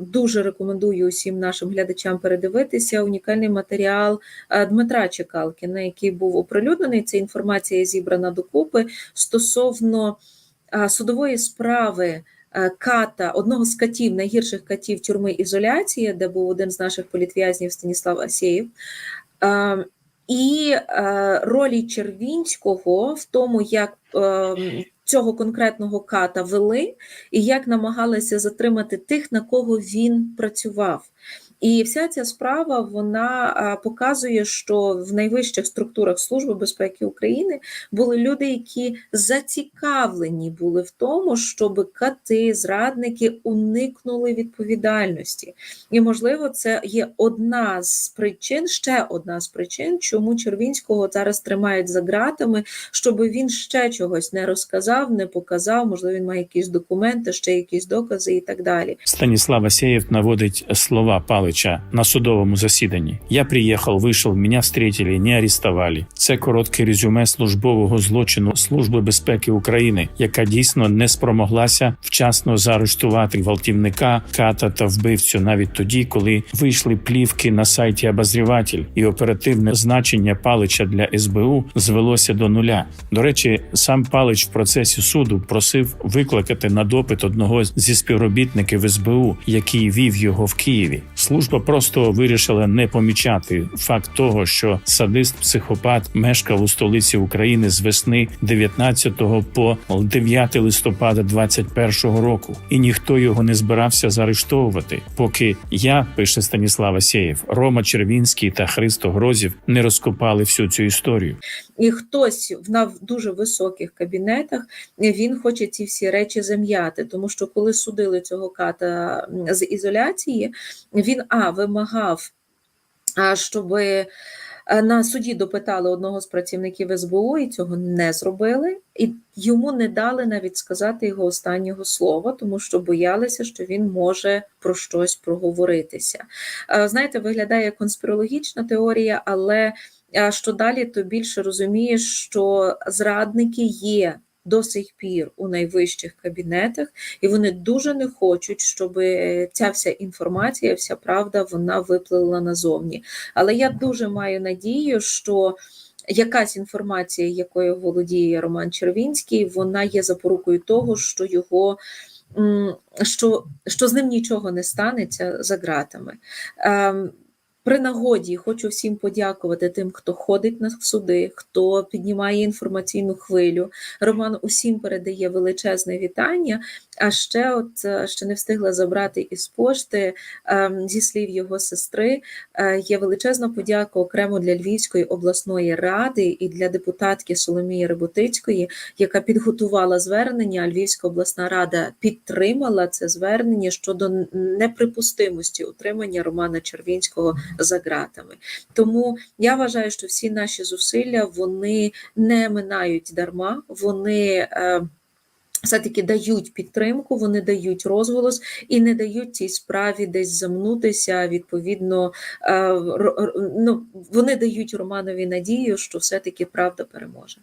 Дуже рекомендую усім нашим глядачам передивитися унікальний матеріал е, Дмитра Чекалкіна, який був оприлюднений. Ця інформація зібрана докупи стосовно е, судової справи. е, Ката, одного з катів, найгірших катів тюрми ізоляції, де був один з наших політв'язнів Станіслав Асєєв, і ролі Червінського в тому, як е, цього конкретного ката вели, і як намагалися затримати тих, на кого він працював. І вся ця справа вона показує, що в найвищих структурах Служби безпеки України були люди, які зацікавлені були в тому, щоб кати, зрадники уникнули відповідальності. І, можливо, це є одна з причин, ще одна з причин, чому Червінського зараз тримають за ґратами, щоб він ще чогось не розказав, не показав. Можливо, він має якісь документи, ще якісь докази і так далі. Станислав Асеев наводить слова Палича на судовому засіданні. Я приїхав, вийшов, мене встретили, не арестували. Це коротке резюме службового злочину Служби безпеки України, яка дійсно не спромоглася вчасно заарештувати гвалтівника, ката та вбивцю навіть тоді, коли вийшли плівки на сайті Обозріватель, і оперативне значення Палича для СБУ звелося до нуля. До речі, сам Палич в процесі суду просив викликати на допит одного зі співробітників СБУ, який вів його в Києві. Служба просто вирішила не помічати факт того, що садист-психопат мешкав у столиці України з весни 19 по 9 листопада 21 року, і ніхто його не збирався заарештовувати, поки я, пише Станіслав Асєєв, Рома Червінський та Христо Грозів не розкопали всю цю історію. І хтось в на дуже високих кабінетах він хоче ці всі речі зам'яти, тому що коли судили цього ката з ізоляції, він а вимагав, щоб на суді допитали одного з працівників СБУ, і цього не зробили, і йому не дали навіть сказати його останнього слова, тому що боялися, що він може про щось проговоритися. Е, Знаєте, виглядає конспірологічна теорія, але що далі, то більше розумієш, що зрадники є до сих пір у найвищих кабінетах, і вони дуже не хочуть, щоб ця вся інформація, вся правда, вона виплила назовні. Але я дуже маю надію, що. Якась інформація, якою володіє Роман Червінський, вона є запорукою того, що його що, що з ним нічого не станеться за ґратами. При нагоді хочу всім подякувати тим, хто ходить на суди, хто піднімає інформаційну хвилю. Роман усім передає величезне вітання. А ще, от е, ще не встигла забрати із пошти ем, зі слів його сестри. е, Є величезна подяка окремо для Львівської обласної ради і для депутатки Соломії Реботицької, яка підготувала звернення. Львівська обласна рада підтримала це звернення щодо неприпустимості утримання Романа Червінського за ґратами. Тому я вважаю, що всі наші зусилля вони не минають дарма, вони. е, все-таки дають підтримку, вони дають розголос і не дають цій справі десь замнутися. Відповідно, е, ну, вони дають Романові надію, що все-таки правда переможе.